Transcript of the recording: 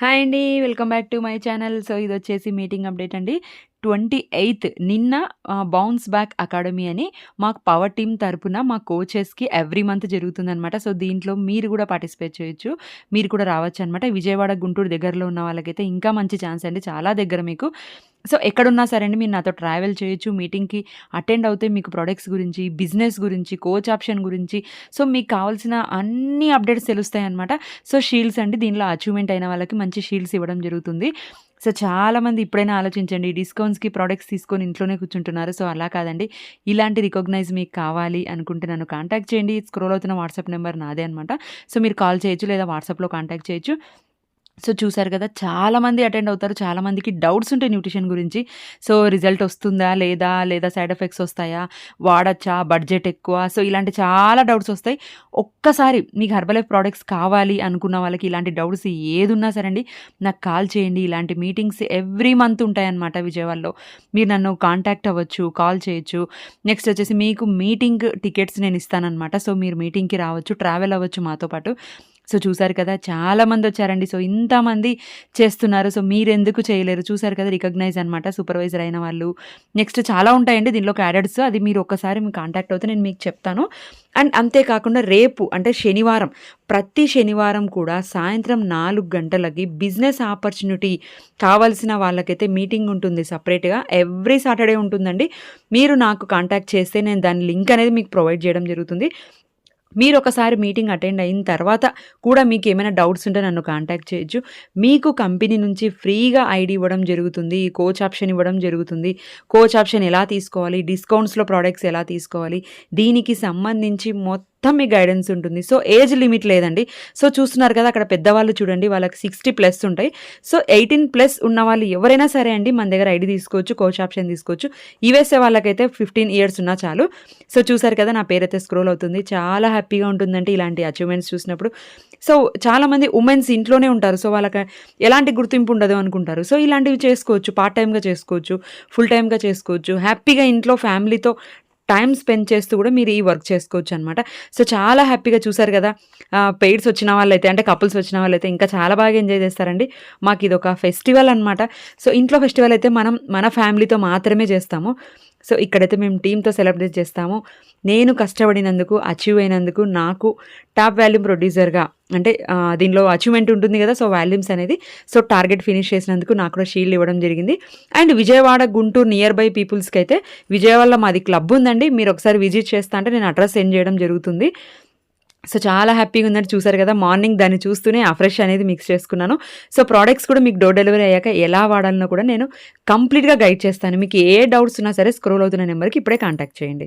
Hi అండి welcome back to my channel. So ఇది వచ్చేసి మీటింగ్ అప్డేట్ అండి. ట్వంటీ ఎయిత్ నిన్న బౌన్స్ బ్యాక్ అకాడమీ అని మాకు పవర్ టీమ్ తరపున మా కోచెస్కి ఎవ్రీ మంత్ జరుగుతుందనమాట సో దీంట్లో మీరు కూడా పార్టిసిపేట్ చేయొచ్చు మీరు కూడా రావచ్చు అనమాట విజయవాడ గుంటూరు దగ్గరలో ఉన్న వాళ్ళకైతే ఇంకా మంచి ఛాన్స్ అండి. చాలా దగ్గర మీకు. సో ఎక్కడున్నా సరే అండి మీరు నాతో ట్రావెల్ చేయొచ్చు. మీటింగ్కి అటెండ్ అవుతే మీకు ప్రొడక్ట్స్ గురించి బిజినెస్ గురించి కోచ్ ఆప్షన్ గురించి సో మీకు కావాల్సిన అన్ని అప్డేట్స్ తెలుస్తాయి అనమాట సో షీల్డ్స్ అండి దీనిలో అచీవ్మెంట్ అయిన వాళ్ళకి మంచి షీల్డ్స్ ఇవ్వడం జరుగుతుంది. సో చాలామంది ఇప్పుడైనా ఆలోచించండి డిస్కౌంట్స్కి ప్రోడక్ట్స్ తీసుకొని ఇంట్లోనే కూర్చుంటున్నారు. సో అలా కాదండి ఇలాంటి రికగ్నైజ్ మీకు కావాలి అనుకుంటే నన్ను కాంటాక్ట్ చేయండి. స్క్రోల్ అవుతున్న వాట్సాప్ నెంబర్ నాదే అనమాట సో మీరు కాల్ చేయొచ్చు లేదా వాట్సాప్లో కాంటాక్ట్ చేయొచ్చు. సో చూసారు కదా చాలామంది అటెండ్ అవుతారు. చాలామందికి డౌట్స్ ఉంటాయి న్యూట్రిషన్ గురించి. సో రిజల్ట్ వస్తుందా లేదా లేదా సైడ్ ఎఫెక్ట్స్ వస్తాయా వాడచ్చా బడ్జెట్ ఎక్కువ? సో ఇలాంటి చాలా డౌట్స్ వస్తాయి. ఒక్కసారి మీకు హర్బలైఫ్ ప్రోడక్ట్స్ కావాలి అనుకున్న వాళ్ళకి ఇలాంటి డౌట్స్ ఏదున్నా సరే అండి నాకు కాల్ చేయండి. ఇలాంటి మీటింగ్స్ ఎవ్రీ మంత్ ఉంటాయన్నమాట విజయవాడలో. మీరు నన్ను కాంటాక్ట్ అవ్వచ్చు కాల్ చేయొచ్చు. నెక్స్ట్ వచ్చేసి మీకు మీటింగ్ టికెట్స్ నేను ఇస్తానన్నమాట. సో మీరు మీటింగ్కి రావచ్చు ట్రావెల్ అవ్వచ్చు మాతో పాటు. సో చూసారు కదా చాలామంది వచ్చారండి. సో ఇంతమంది చేస్తున్నారు. సో మీరు ఎందుకు చేయలేరు? చూసారు కదా రికగ్నైజ్ అనమాట సూపర్వైజర్ అయిన వాళ్ళు. నెక్స్ట్ చాలా ఉంటాయండి దీనిలో క్యాడెట్స్. అది మీరు ఒక్కసారి మీకు కాంటాక్ట్ అవుతే నేను మీకు చెప్తాను. అండ్ అంతేకాకుండా రేపు అంటే శనివారం ప్రతి శనివారం కూడా సాయంత్రం నాలుగు గంటలకి బిజినెస్ ఆపర్చునిటీ కావాల్సిన వాళ్ళకైతే మీటింగ్ ఉంటుంది సపరేట్గా. ఎవ్రీ సాటర్డే ఉంటుందండి. మీరు నాకు కాంటాక్ట్ చేస్తే నేను దాని లింక్ అనేది మీకు ప్రొవైడ్ చేయడం జరుగుతుంది. మీరు ఒకసారి మీటింగ్ అటెండ్ అయిన తర్వాత కూడా మీకు ఏమైనా డౌట్స్ ఉంటే నన్ను కాంటాక్ట్ చేయొచ్చు. మీకు కంపెనీ నుంచి ఫ్రీగా ఐడి ఇవ్వడం జరుగుతుంది కోచ్ ఆప్షన్ ఇవ్వడం జరుగుతుంది. కోచ్ ఆప్షన్ ఎలా తీసుకోవాలి డిస్కౌంట్స్లో ప్రోడక్ట్స్ ఎలా తీసుకోవాలి దీనికి సంబంధించి మొత్తం మొత్తం మీ గైడెన్స్ ఉంటుంది. సో ఏజ్ లిమిట్ లేదండి. సో చూస్తున్నారు కదా అక్కడ పెద్దవాళ్ళు చూడండి వాళ్ళకి సిక్స్టీ ప్లస్ ఉంటాయి. సో ఎయిటీన్ ప్లస్ ఉన్న వాళ్ళు ఎవరైనా సరే అండి మన దగ్గర ఐడి తీసుకోవచ్చు కోచ్ ఆప్షన్ తీసుకోవచ్చు. ఈవేసే వాళ్ళకైతే ఫిఫ్టీన్ ఇయర్స్ ఉన్నా చాలు. సో చూసారు కదా నా పేరైతే స్క్రోల్ అవుతుంది. చాలా హ్యాపీగా ఉంటుందంటే ఇలాంటి అచీవ్మెంట్స్ చూసినప్పుడు. సో చాలామంది ఉమెన్స్ ఇంట్లోనే ఉంటారు. సో వాళ్ళకి ఎలాంటి గుర్తింపు ఉండదు అనుకుంటారు. సో ఇలాంటివి చేసుకోవచ్చు. పార్ట్ టైమ్గా చేసుకోవచ్చు ఫుల్ టైమ్గా చేసుకోవచ్చు. హ్యాపీగా ఇంట్లో ఫ్యామిలీతో టైం స్పెండ్ చేస్తూ కూడా మీరు ఈ వర్క్ చేసుకోవచ్చు అనమాట సో చాలా హ్యాపీగా చూసారు కదా. పెయిడ్స్ వచ్చిన వాళ్ళైతే అంటే కపుల్స్ వచ్చిన వాళ్ళైతే ఇంకా చాలా బాగా ఎంజాయ్ చేస్తారండి. మాకు ఇది ఒక ఫెస్టివల్ అనమాట సో ఇంట్లో ఫెస్టివల్ అయితే మనం మన ఫ్యామిలీతో మాత్రమే చేస్తాము. సో ఇక్కడైతే మేము టీంతో సెలబ్రేట్ చేస్తాము. నేను కష్టపడినందుకు అచీవ్ అయినందుకు నాకు టాప్ వాల్యూమ్ ప్రొడ్యూసర్గా అంటే దీనిలో అచీవ్మెంట్ ఉంటుంది కదా సో వాల్యూమ్స్ అనేది సో టార్గెట్ ఫినిష్ చేసినందుకు నాకు కూడా షీల్డ్ ఇవ్వడం జరిగింది. And Vijayawada Guntur near by పీపుల్స్కి అయితే విజయవాడలో మాది క్లబ్ ఉందండి. మీరు ఒకసారి విజిట్ చేస్తా అంటే నేను అడ్రస్ సెండ్ చేయడం జరుగుతుంది. సో చాలా హ్యాపీగా ఉందని చూసారు కదా మార్నింగ్ దాన్ని చూస్తూనే ఆ ఫ్రెష్ అనేది మిక్స్ చేసుకున్నాను. సో ప్రోడక్ట్స్ కూడా మీకు డోర్ డెలివరీ అయ్యాక ఎలా వాడాలనో కూడా నేను కంప్లీట్గా గైడ్ చేస్తాను. మీకు ఏ డౌట్స్ ఉన్నా సరే స్క్రోల్ అవుతున్న నెంబర్కి ఇప్పుడే కాంటాక్ట్ చేయండి.